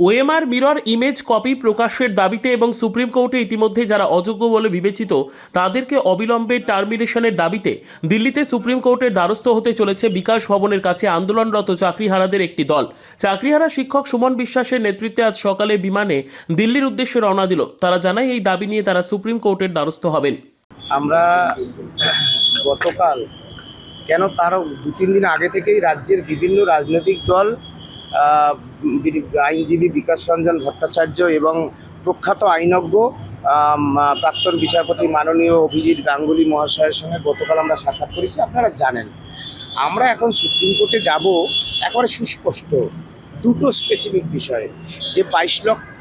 OMR mirror image copy প্রকাশের দাবিতে এবং সুপ্রিম কোর্টে ইতিমধ্যে যারা অযোগ্য বলে বিবেচিত, তাদেরকে অবিলম্বে টার্মিনেশনের দাবিতে দিল্লিতে সুপ্রিম কোর্টের দ্বারস্থ হতে চলেছে বিকাশ ভবনের কাছে আন্দোলনরত চাকরিহারাদের একটি দল। চাকরিহারা শিক্ষক সুমন বিশ্বাসের নেতৃত্বে আজ সকালে বিমানে দিল্লির উদ্দেশ্যে রওনা দিল। তারা জানায়, এই দাবি নিয়ে তারা সুপ্রিম কোর্টের দ্বারস্থ হবেন। আমরা গতকাল, কেন তার দু তিন দিন আগে থেকেই রাজ্যের বিভিন্ন রাজনৈতিক দল আইনজীবী বিকাশ রঞ্জন ভট্টাচার্য এবং প্রখ্যাত আইনজ্ঞ প্রাক্তন বিচারপতি মাননীয় অভিজিৎ গাঙ্গুলি মহাশয়ের সঙ্গে গতকাল আমরা সাক্ষাৎ করেছি, আপনারা জানেন। আমরা এখন সুপ্রিম কোর্টে যাব, একবারে সুস্পষ্ট, দুটো স্পেসিফিক বিষয়ে, যে বাইশ লক্ষ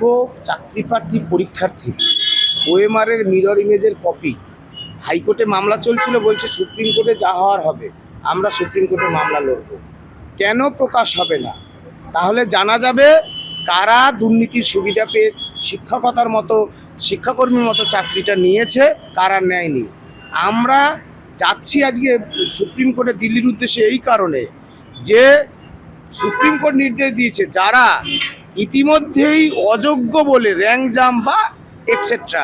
চাকরি প্রার্থী পরীক্ষার্থী ওএমআরের মিরর ইমেজের কপি হাইকোর্টে মামলা চলছিল, বলছে সুপ্রিম কোর্টে যা হওয়ার হবে, আমরা সুপ্রিম কোর্টে মামলা লড়ব। কেন প্রকাশ হবে না? তাহলে জানা যাবে কারা দুর্নীতির সুবিধা পেয়ে শিক্ষকতার মতো, শিক্ষাকর্মীর মতো চাকরিটা নিয়েছে, কারা নেয়নি। আমরা যাচ্ছি আজকে সুপ্রিম কোর্টে দিল্লির উদ্দেশ্যে এই কারণে যে সুপ্রিম কোর্ট নির্দেশ দিয়েছে, যারা ইতিমধ্যেই অযোগ্য বলে র্যাঙ্ক জাম বা এক্সেট্রা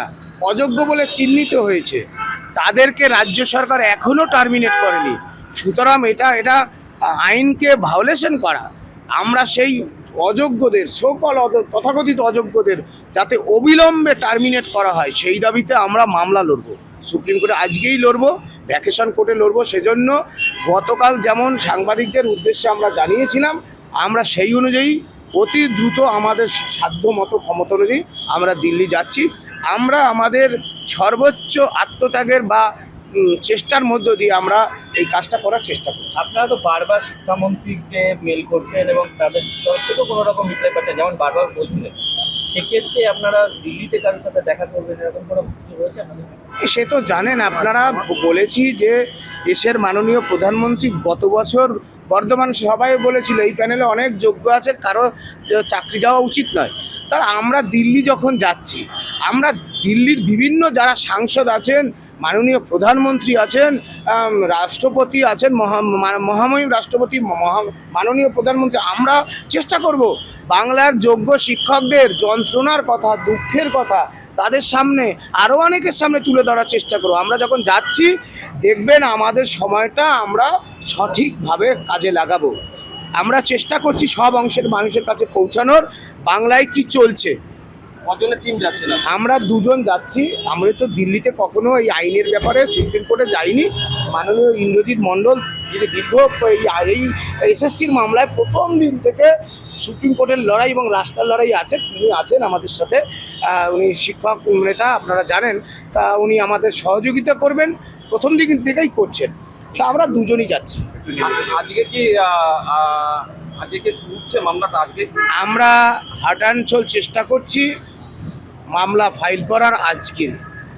অযোগ্য বলে চিহ্নিত হয়েছে, তাদেরকে রাজ্য সরকার এখনও টার্মিনেট করেনি। সুতরাং এটা এটা আইনকে ভায়োলেশন করা। আমরা সেই অযোগ্যদের সকল তথাকথিত অযোগ্যদের যাতে অবিলম্বে টার্মিনেট করা হয়, সেই দাবিতে আমরা মামলা লড়বো। সুপ্রিম কোর্টে আজকেই লড়বো ভ্যাকেশন কোর্টে লড়বো, সেজন্য গতকাল যেমন সাংবাদিকদের উদ্দেশ্যে আমরা জানিয়েছিলাম, আমরা সেই অনুযায়ী অতি দ্রুত আমাদের সাধ্য মতো ক্ষমতা অনুযায়ী আমরা দিল্লি যাচ্ছি। আমরা আমাদের সর্বোচ্চ আত্মত্যাগের বা চেষ্টার মধ্য দিয়ে আমরা এই কাজটা করার চেষ্টা করছি। আপনারা তো বারবার শিক্ষামন্ত্রীকে মেল করছেন এবং তাদের তরফ থেকেও কোনো রকম রিপ্লাই পাচ্ছেন যেমন বারবার বলছিলেন। সেক্ষেত্রে আপনারা দিল্লিতে কারোর সাথে দেখা করবেন এরকম কোনো কিছু রয়েছে আপনাদের সে তো জানেন আপনারা বলেছি যে দেশের মাননীয় প্রধানমন্ত্রী গত বছর বর্ধমান সবাই বলেছিল এই প্যানেলে অনেক যোগ্য আছে কারও চাকরি যাওয়া উচিত নয়। তার আমরা দিল্লি যখন যাচ্ছি আমরা দিল্লির বিভিন্ন যারা সাংসদ আছেন মাননীয় প্রধানমন্ত্রী আছেন রাষ্ট্রপতি আছেন মহামহিম রাষ্ট্রপতি মাননীয় প্রধানমন্ত্রী, আমরা চেষ্টা করব বাংলার যোগ্য শিক্ষকদের যন্ত্রণার কথা, দুঃখের কথা তাদের সামনে আরও অনেকের সামনে তুলে ধরার চেষ্টা করব। আমরা যখন যাচ্ছি, দেখবেন আমাদের সময়টা আমরা সঠিকভাবে কাজে লাগাবো। আমরা চেষ্টা করছি সব অংশের মানুষের কাছে পৌঁছানোর, বাংলায় কি চলছে? আমরা দুজন যাচ্ছি। আমরা তো দিল্লিতে কখনো এই আইনের ব্যাপারে সুপ্রিম কোর্টে যাইনি। মাননীয় ইন্দ্রজিৎ মণ্ডল যিনি দীর্ঘ এই এই এসএসসির মামলায় প্রথম দিন থেকে সুপ্রিম কোর্টের লড়াই এবং রাস্তার লড়াই আছেন তিনি আছেন আমাদের সাথে। উনি শিক্ষক নেতা আপনারা জানেন। তা উনি আমাদের সহযোগিতা করবেন প্রথম দিন থেকেই করছেন। তা আমরা দুজনই যাচ্ছি। আজকে কি আজকে হচ্ছে মামলাটা? আজকে আমরা চেষ্টা করছি। মামলা ফাইল করার আজকে